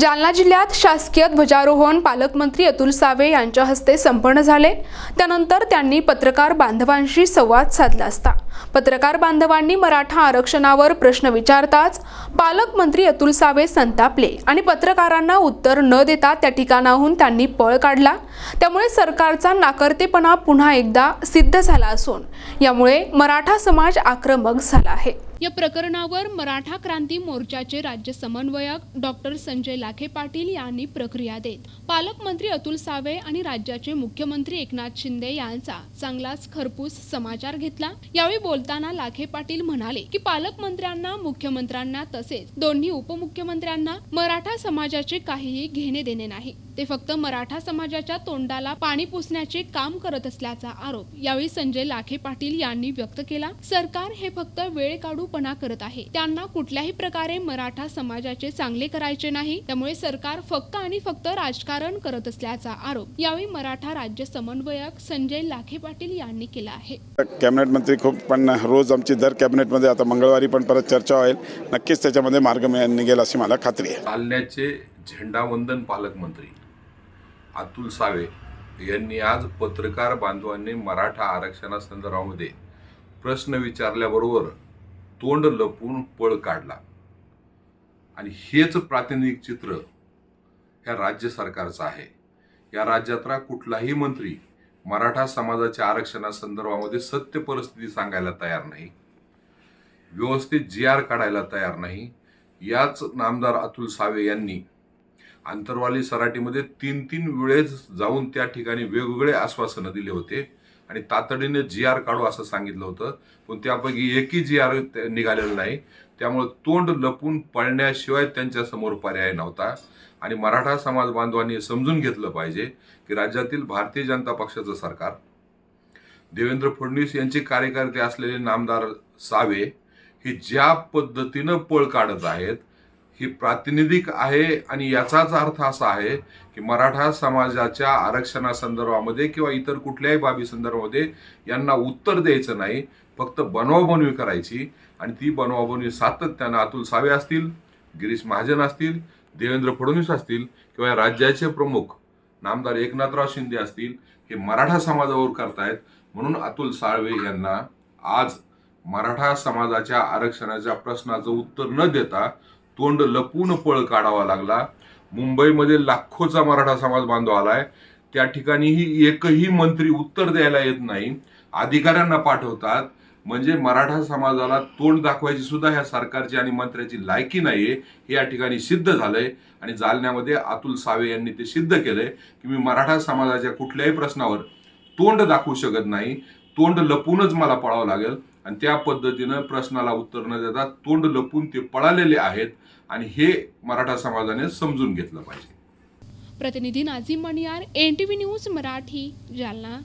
जालना जिल्ह्यात शासकीय ध्वजारोहण पालकमंत्री अतुल सावे यांच्या हस्ते संपन्न झाले. त्यानंतर त्यांनी पत्रकार बांधवांशी संवाद साधला असता. पत्रकार बांधवांनी मराठा आरक्षणावर प्रश्न विचारताच पालकमंत्री अतुल सावे संतापले आणि पत्रकारांना उत्तर न देता त्या ठिकाणाहून त्यांनी पळ काढला. त्यामुळे सरकारचा नाकर्तेपणा पुन्हा एकदा सिद्ध झाला असून यामुळे मराठा समाज आक्रमक झाला आहे. या प्रकरणावर मराठा क्रांती मोर्चाचे राज्य समन्वयक डॉक्टर संजय लाखे पाटील यांनी प्रक्रिया देत पालकमंत्री अतुल सावे आणि राज्याचे मुख्यमंत्री एकनाथ शिंदे यांचा चांगलाच खरपूस समाचार घेतला. यावेळी बोलताना लाखे पाटील म्हणाले की पालकमंत्र्यांना मुख्यमंत्र्यांना तसेच दोन्ही उपमुख्यमंत्र्यांना मराठा समाजाचे काहीही घेणे देणे नाही. ते फक्त मराठा समाजाच्या तोंडाला पाणी पुसण्याचे काम करत असल्याचा आरोप. यावेळी संजय लाखे पाटील यांनी व्यक्त केला. सरकार हे फक्त वेळ काढूपणा करत आहे. त्यांना कुठल्याही प्रकारे मराठा समाजाचे चांगले करायचे नाही. त्यामुळे सरकार फक्त आणि फक्त राजकारण करत असल्याचा आरोप यावेळी मराठा राज्य समन्वयक संजय लाखे पाटील यांनी केला आहे. कॅबिनेट मंत्री खूप पण रोज आमची दर कॅबिनेटमध्ये आता मंगळवारी पण परत चर्चा होईल. नक्कीच त्याच्यामध्ये मार्ग निघेल अशी मला खात्री आहे. झेंडावंदन पालकमंत्री अतुल सावे यांनी आज पत्रकार बांधवांनी मराठा आरक्षणासंदर्भामध्ये प्रश्न विचारल्याबरोबर तोंड लपवून पळ काढला. आणि हेच प्रातिनिधिक चित्र ह्या राज्य सरकारचं आहे. या राज्यातला कुठलाही मंत्री मराठा समाजाच्या आरक्षणासंदर्भामध्ये सत्य परिस्थिती सांगायला तयार नाही. व्यवस्थित जी आर काढायला तयार नाही. याच नामदार अतुल सावे यांनी आंतरवाली सराटीमध्ये तीन तीन वेळेस जाऊन त्या ठिकाणी वेगवेगळे आश्वासनं दिले होते. आणि तातडीने जी आर काढू असं सांगितलं होतं. पण त्यापैकी एकही जी आर निघालेलं नाही. त्यामुळे तोंड लपून पळण्याशिवाय त्यांच्यासमोर पर्याय नव्हता. आणि मराठा समाज बांधवांनी समजून घेतलं पाहिजे की राज्यातील भारतीय जनता पक्षाचं सरकार देवेंद्र फडणवीस यांचे कार्यकर्ते असलेले नामदार सावे हे ज्या पद्धतीनं पळ काढत आहेत ही प्रातिनिधिक आहे आणि याचाच अर्थ असा आहे की मराठा समाजाच्या आरक्षणासंदर्भामध्ये किंवा इतर कुठल्याही बाबी संदर्भामध्ये यांना उत्तर द्यायचं नाही फक्त बनवाबनवी करायची आणि ती बनवाबनवी सातत्यानं अतुल सावे असतील गिरीश महाजन असतील देवेंद्र फडणवीस असतील किंवा राज्याचे प्रमुख नामदार एकनाथराव शिंदे असतील हे मराठा समाजावर करतायत. म्हणून अतुल साळवे यांना आज मराठा समाजाच्या आरक्षणाच्या प्रश्नाचं उत्तर न देता तोंड लपून पळ काढावा लागला. मुंबईमध्ये लाखोचा मराठा समाज बांधव आलाय. त्या ठिकाणीही एकही मंत्री उत्तर द्यायला येत नाही. अधिकाऱ्यांना पाठवतात. म्हणजे मराठा समाजाला तोंड दाखवायची सुद्धा ह्या सरकारची आणि मंत्र्याची लायकी नाहीये. हे या ठिकाणी सिद्ध झालंय. आणि जालन्यामध्ये अतुल सावे यांनी ते सिद्ध केलंय की मी मराठा समाजाच्या कुठल्याही प्रश्नावर तोंड दाखवू शकत नाही. तोंड लपूनच मला पळावं लागेल. आणि त्या पद्धतीनं प्रश्नाला उत्तर न देता तोंड लपून ते पळालेले आहेत. आणि हे मराठा समाजाने समजून घेतलं पाहिजे. प्रतिनिधी Nazim Maniyar N T V news Marathi Jalna.